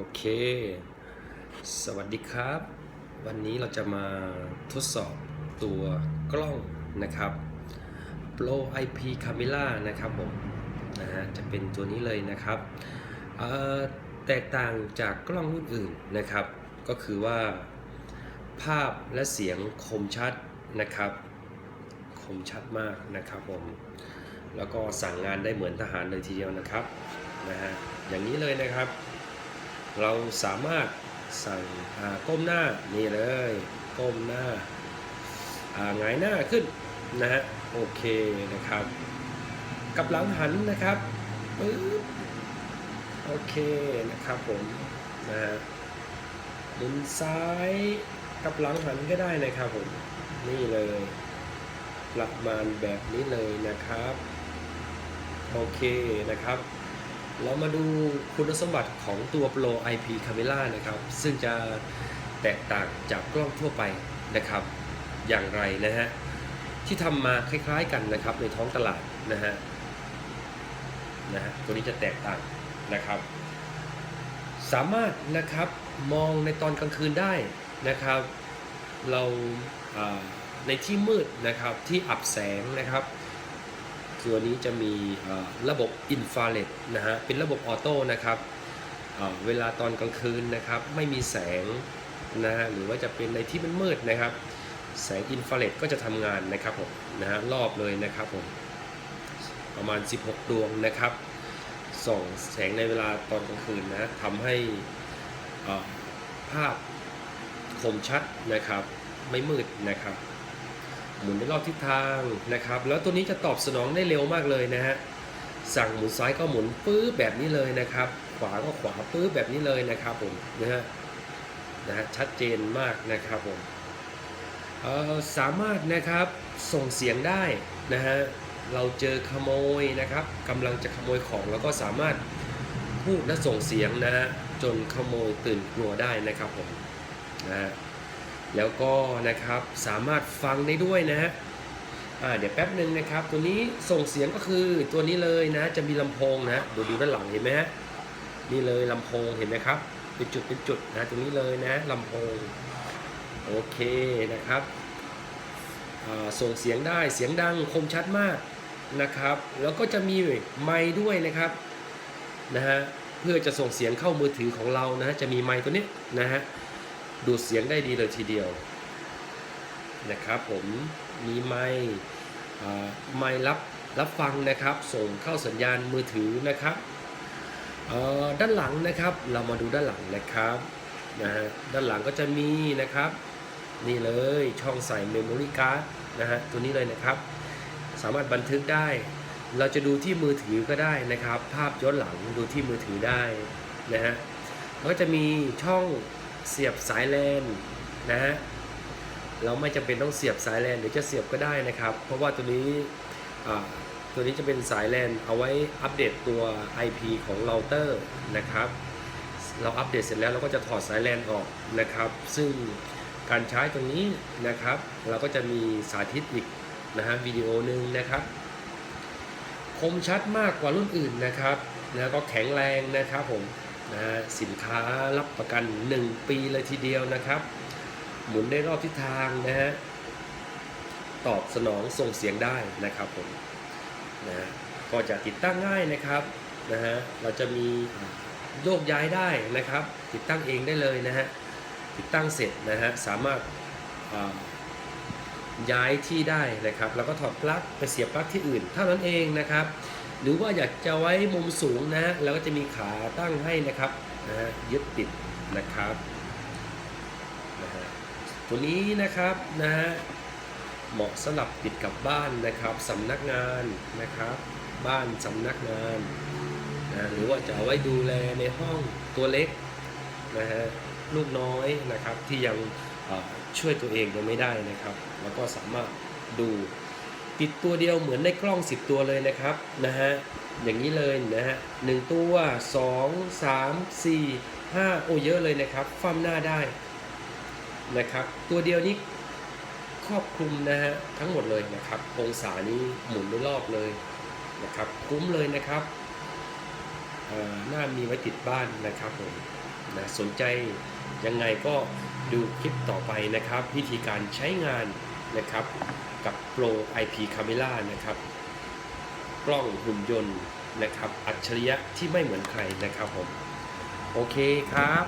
โอเค สวัสดีครับ วันนี้เราจะมาทดสอบตัวกล้องนะครับ Pro IP Camera นะครับผมนะฮะจะเป็นตัวนี้เลยนะครับเออแตกต่างจากกล้องรุ่นอื่นนะครับ ก็คือว่าภาพและเสียงคมชัดนะครับ คมชัดมากนะครับผม แล้วก็สั่งงานได้เหมือนทหารเลยทีเดียวนะครับนะฮะอย่างนี้เลยนะครับ เราสามารถสั่งก้มหน้านี่เลยก้มหน้าหงายหน้าขึ้นนะฮะโอเคนะครับ กับหลังหันนะครับปึ๊บโอเคนะครับผมนะฮะหมุนซ้ายกับหลังหันก็ได้นะครับผมนี่เลยประมาณแบบนี้เลยนะครับ โอเคนะครับ เรามาดูคุณสมบัติของตัว Pro IP Camera นะครับ ซึ่งจะแตกต่างจากกล้องทั่วไปนะครับ อย่างไรนะฮะ ที่ทำมาคล้ายๆกันนะครับในท้องตลาดนะฮะนะฮะตัวนี้จะแตกต่างนะครับ สามารถนะครับมองในตอนกลางคืนได้นะครับ เราอ่าในที่มืดนะครับที่อับแสงนะครับ ตัวนี้จะมีระบบอินฟราเรดนะฮะเป็นระบบออโต้นะครับเวลาตอนกลางคืนนะครับไม่มีแสงนะฮะหรือว่าจะเป็นในที่มันมืดนะครับ แสงอินฟราเรดก็จะทำงานนะครับผมนะฮะรอบเลยนะครับผมประมาณ 16 ดวงนะครับส่องแสงในเวลาตอนกลางคืนนะทำให้ภาพคมชัดนะครับ ไม่มืดนะครับ หมุนในรอบทิศทางนะครับ แล้วตัวนี้จะตอบสนองได้เร็วมากเลยนะฮะสั่งหมุนซ้ายก็หมุนปื๊บแบบนี้เลยนะครับ ขวาก็ขวาปื๊บแบบนี้เลยนะครับผมนะฮะนะฮะชัดเจนมากนะครับผมเอ่อสามารถนะครับส่งเสียงได้นะฮะเราเจอขโมยนะครับกำลังจะขโมยของแล้วก็สามารถพูดและส่งเสียงนะฮะจนขโมยตื่นกลัวได้นะครับผมนะฮะ แล้วก็นะครับสามารถฟังได้ด้วยนะฮะเดี๋ยวแป๊บหนึ่งนะครับ ตัวนี้ส่งเสียงก็คือตัวนี้เลยนะ จะมีลำโพงนะดูดูด้านหลังเห็นไหมฮะนี่เลยลำโพงเห็นไหมครับเป็นจุดเป็นจุดนะตรงนี้เลยนะลำโพงโอเคนะครับส่งเสียงได้เสียงดังคมชัดมากนะครับ แล้วก็จะมีไมค์ด้วยนะครับนะฮะเพื่อจะส่งเสียงเข้ามือถือของเรานะจะมีไมค์ตัวนี้นะฮะ ดูดเสียงได้ดีเลยทีเดียวนะครับผมมีไมค์อ่ไมค์รับรับฟังนะครับ ส่งเข้าสัญญาณมือถือนะครับด้านหลังนะครับเรามาดูด้านหลังนะครับนะฮะด้านหลังก็จะมีนะครับ นี่เลยช่องใส่เมมโมรี่การ์ดนะฮะตัวนี้เลยนะครับ สามารถบันทึกได้ เราจะดูที่มือถือก็ได้นะครับ ภาพย้อนหลังดูที่มือถือได้นะฮะแล้วก็จะมีช่อง เสียบสายแลนนะฮะเราไม่จำเป็นต้องเสียบสายแลนหรือจะเสียบก็ได้นะครับ เพราะว่าตัวนี้ตัวนี้จะเป็นสายแลนเอาไว้อัปเดตตัว IP ของเราเตอร์นะครับ เราอัปเดตเสร็จแล้วเราก็จะถอดสายแลนออกนะครับ ซึ่งการใช้ตรงนี้นะครับ เราก็จะมีสาธิตอีกนะฮะวิดีโอหนึ่งนะครับ คมชัดมากกว่ารุ่นอื่นนะครับ แล้วก็แข็งแรงนะครับผม นะสินค้ารับประกัน 1 ปีเลยทีเดียวนะครับ หมุนได้รอบทิศทางนะฮะตอบสนองส่งเสียงได้นะครับผมนะฮะก็จะติดตั้งง่ายนะครับนะฮะเราจะมีโยกย้ายได้นะครับ ติดตั้งเองได้เลยนะฮะติดตั้งเสร็จนะฮะสามารถย้ายที่ได้นะครับ แล้วก็ถอดปลั๊กไปเสียบปลั๊กที่อื่นเท่านั้นเองนะครับ หรือว่าอยากจะไว้มุมสูงนะเราก็จะมีขาตั้งให้นะครับนะฮะยึดติดนะครับนะฮะตัวนี้นะครับนะฮะเหมาะสำหรับติดกับบ้านนะครับสำนักงานนะครับ บ้านสำนักงานนะหรือว่าจะาไว้ดูแลในห้องตัวเล็กนะฮะลูกน้อยนะครับที่ยังช่วยตัวเองยังไม่ได้นะครับ แล้วก็สามารถดู ติดตัวเดียวเหมือนในกล้อง 10 ตัวเลยนะครับนะฮะอย่างนี้เลยนะฮะหนึ่งตัว 2 3 4 5 โอ้เยอะเลยนะครับฟั่มหน้าได้นะครับ ตัวเดียวนี้ครอบคลุมนะฮะทั้งหมดเลยนะครับองศานี้หมุนได้รอบเลยนะครับคุ้มเลยนะครับเอ่อน่ามีไว้ติดบ้านนะครับผมนะสนใจยังไงก็ดูคลิปต่อไปนะครับ วิธีการใช้งานนะครับ กับ Pro IP Camera นะครับ กล้องหุ่นยนต์นะครับ อัจฉริยะที่ไม่เหมือนใครนะครับผม โอเคครับ